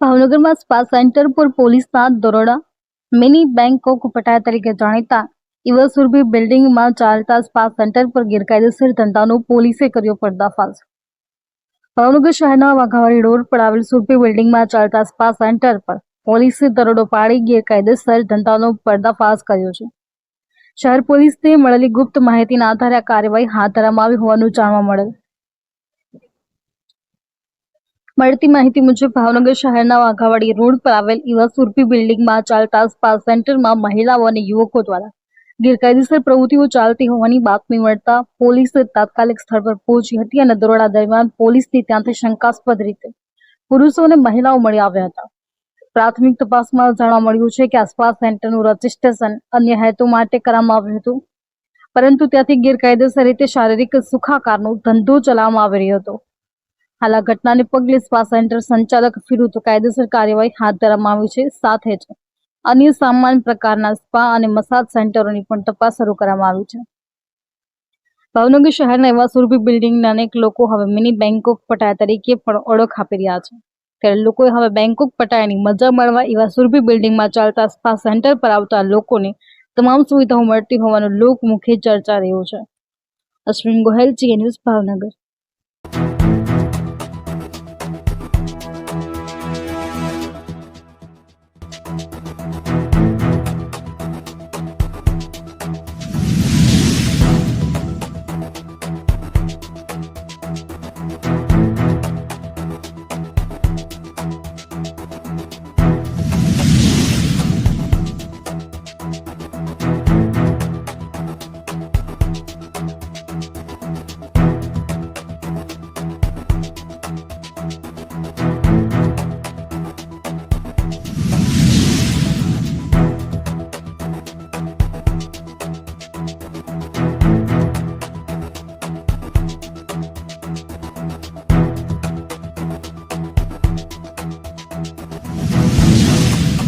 ભાવનગરમાં spa centre પર પોલીસના દરોડા. મિની બેંકોક પટાયા તરીકે જાણીતા ઇવસુરભી બિલ્ડિંગમાં ચાલતા સ્પા સેન્ટર પર ગેરકાયદેસર ધંધાનો પોલીસે કર્યો પર્દાફાશ. ભાવનગર શહેરના વાઘાવાડી રોડ પર આવેલ સુરભી બિલ્ડિંગમાં ચાલતા સ્પા સેન્ટર પર પોલીસે દરોડો પાડી ગેરકાયદેસર ધંધાનો પર્દાફાશ કર્યો છે. શહેર પોલીસને મળેલી ગુપ્ત માહિતીના આધારે આ કાર્યવાહી હાથ ધરવામાં આવી હોવાનું જાણવા મળેલ. મળતી માહિતી મુજબ ભાવનગર શહેરના વાઘાવાડી રોડ પર આવેલ ઇવા સુરભી બિલ્ડિંગમાં ચાલતા સ્પા સેન્ટરમાં મહિલાઓ અને યુવકો દ્વારા ગેરકાયદેસર પ્રવૃત્તિઓ ચાલતી હોવાની બાતમી મળતા પોલીસ તાત્કાલિક સ્થળ પર પહોંચી હતી અને દરોડા દરમિયાન પોલીસની ત્યાંથી શંકાસ્પદ રીતે પુરુષો અને મહિલાઓ મળી આવ્યા હતા. પ્રાથમિક તપાસમાં જાણવા મળ્યું છે કે આ સ્પા સેન્ટરનું રજીસ્ટ્રેશન અન્ય હેતુ માટે કરવામાં આવ્યું હતું, પરંતુ ત્યાંથી ગેરકાયદેસર રીતે શારીરિક સુખાકારનો ધંધો ચલાવવામાં આવી રહ્યો હતો. હાલ આ ઘટનાને પગલે સ્પા સેન્ટર સંચાલક વિરુદ્ધ કાયદેસર કાર્યવાહી હાથ ધરવામાં આવી છે. સાથે જ અન્ય સામાન્ય પ્રકારના સ્પા અને મસાજ સેન્ટરોની પણ તપાસ શરૂ કરવામાં આવી છે. ભાવનગર શહેરના એવા સુરભી બિલ્ડિંગના અનેક લોકો હવે મિની બેંકોક પટાયા તરીકે પણ ઓળખ આપી રહ્યા છે. ત્યારે લોકોએ હવે બેંકોક પટાયાની મજા માણવા એવા સુરભી બિલ્ડિંગમાં ચાલતા સ્પા સેન્ટર પર આવતા લોકોને તમામ સુવિધાઓ મળતી હોવાનું લોકમુખે ચર્ચા રહ્યું છે. Ashwin Gohel Zee news, Bhavnagar.